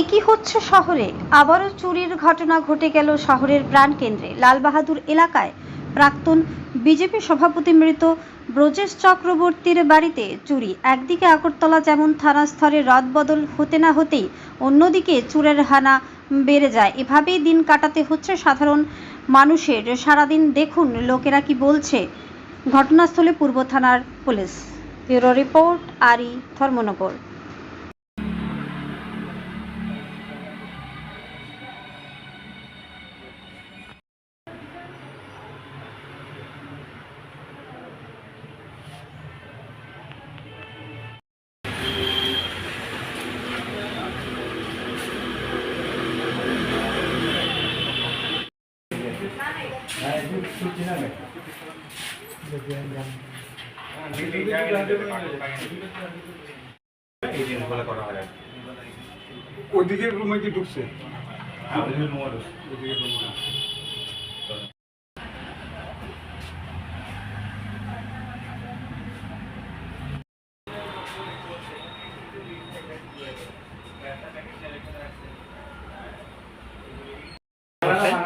একই হচ্ছে শহরে। আবারও চুরির ঘটনা ঘটে গেল শহরের প্রাণকেন্দ্রে। লালবাহাদুর এলাকায় প্রাক্তন বিজেপি সভাপতি মৃত ব্রজেশ চক্রবর্তীর বাড়িতে চুরি। একদিকে আগরতলা যেমন থানা স্তরে রদবদল হতে না হতেই অন্যদিকে চুরের হানা বেড়ে যায়। এভাবেই দিন কাটাতে হচ্ছে সাধারণ মানুষের। সারাদিন দেখুন লোকেরা কি বলছে। ঘটনাস্থলে পূর্ব থানার পুলিশ। ব্যুরো রিপোর্ট আরি ধর্মনগর। এই জিনিসগুলো করা হয় আর কি। ওইদিকে রুমে কি ঢুকছে হ্যাঁ, ওই যে রুমাল আছে। ওইদিকে রুমে তারা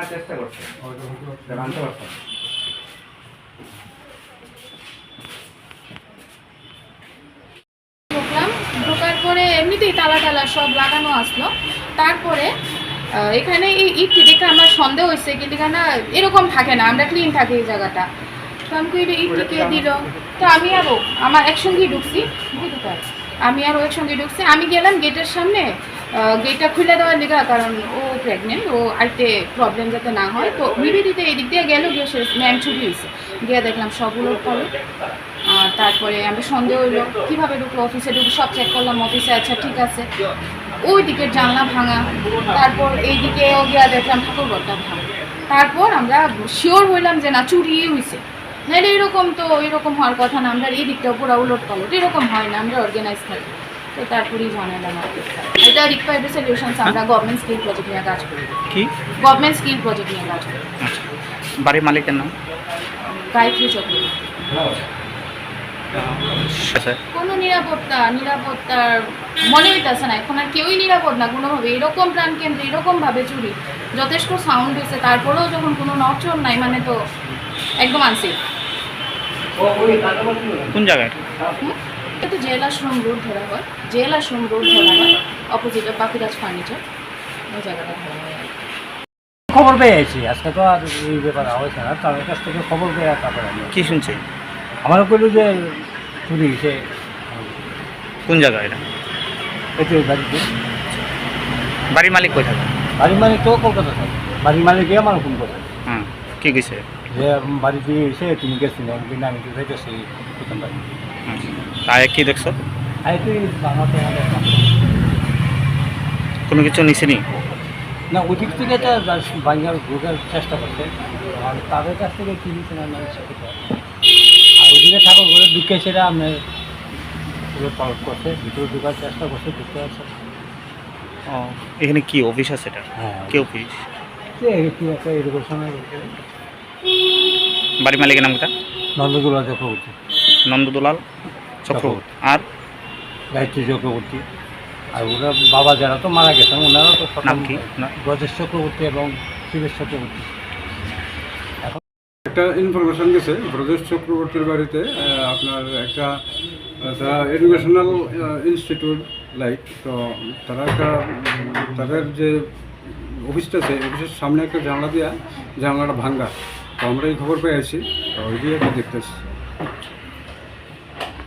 ভাঙার চেষ্টা করছে। পারছে আহ, এখানে এই ইটটি দেখে আমার সন্দেহ হয়েছে এরকম থাকে না আমরা ক্লিন থাকে এই জায়গাটা। তো তো আমি আরও আমার একসঙ্গেই ঢুকছি। বুঝতে পার আমি একসঙ্গে ঢুকছি। আমি গেলাম গেটের সামনে গেটটা খুলে দেওয়ার লিগা, কারণ ও প্রেগনেন্ট ও আরেকটে প্রবলেম যাতে না হয়। তো নিবেদিতে এই দিক দিয়ে গেল, গিয়ে সে ম্যাম ছুটি হয়েছে। গিয়ে দেখলাম সবগুলো পরে আর তারপরে আমি সন্দেহ হইল। কীভাবে ঢুকলো অফিসে ঢুকে সব চেক করলাম অফিসে আচ্ছা ঠিক আছে। ওই দিকের জানলা ভাঙা। তারপর এই দিকেও গিয়া দেখলাম ঠাকুরঘরটা ভাঙা। তারপর আমরা শিওর হইলাম যে না, চুরি হয়েছে নাহলে এরকম তো, এরকম হওয়ার কথা না। আমরা এই দিকটা পুরো উলট পালট। এরকম হয় না, আমরা অর্গানাইজ থাকি। তো তারপরেই জানালাম। এটা রিকোয়ার্ড সলিউশনস আমরা গভর্নমেন্ট স্কিল প্রজেক্ট নিয়ে কাজ করি। কি? গভর্নমেন্ট স্কিল প্রজেক্ট নিয়ে কাজ করি। আচ্ছা। বাড়ির মালিকের নাম? গায়ত্রী চক্রবর্তী আচ্ছা কোনো নিরাপত্তা নিরাপত্তার মনে হইতেছে না। এখন আর কেউই নিরাপদ না কোনোভাবে। এরকম প্রাণ কেন্দ্রে এরকমভাবে চুরি। যথেষ্ট সাউন্ড হয়েছে তারপরেও যখন কোনো নচর নাই মানে তো একদম আনসেফ কোন জায়গায়? এটা জেল আশ্রম রোড ধরা হয়। জেল আশ্রম রোড ধরা হয় অপোজিটে পাখিরাজ ফার্নিচার ওই জায়গাটা ধরা হয়। খবর পেয়ে আছি আজকে তো আর এই ব্যাপার হয়েছে না। তাদের কাছ থেকে খবর পেয়ে তারপরে আমি কি শুনছে? আমারও কইল যে চুরি সে কোন জায়গা এটা? এতে বাড়িতে। বাড়ির মালিক কই থাকে? বাড়ির মালিক তো কলকাতা থাকে। বাড়ির মালিককে আমার ফোন করে। হ্যাঁ কি কইছে? যে এসে তুমি গেছি না একদিন আমি তো যাইতেছি প্রথম বাড়ি আচ্ছা। তাই কি দেখছ? তুই কোনো কিছু নিছেনি? না ওই দিক থেকে তো বাংলার ঢোকার চেষ্টা করছে। আর তাদের কাছ থেকে কি নিচ্ছে না। আর ওইদিকে ঠাকুর ঘরে ঢুকে সেটা পুরো পালট করছে ভিতরে ঢোকার চেষ্টা করছে ঢুকতে আছে ও এখানে কি অফিস আছে এটা? হ্যাঁ। কি অফিস একটা এরকম সময় বাড়ির মালিকের নামটা নন্দদুলা চক্রবর্তী। নন্দদুলাল চক্রবর্তী। আর? গায়ত্রী চক্রবর্তী। আর ওরা বাবা যারা তো মারা গেছেন ওনারা তো নাম কি? ব্রজেশ চক্রবর্তী এবং শিবেশ চক্রবর্তী। একটা ইনফরমেশন গেছে ব্রজেশ চক্রবর্তীর বাড়িতে আপনার একটা এডুকেশনাল ইনস্টিটিউট লাইক তো তারা একটা তাদের যে অফিসটা আছে অফিসের সামনে একটা জানলা দিয়া জানলাটা ভাঙ্গা। তো আমরা এই খবর পেয়ে আছি। ওই দিয়ে দেখতেছি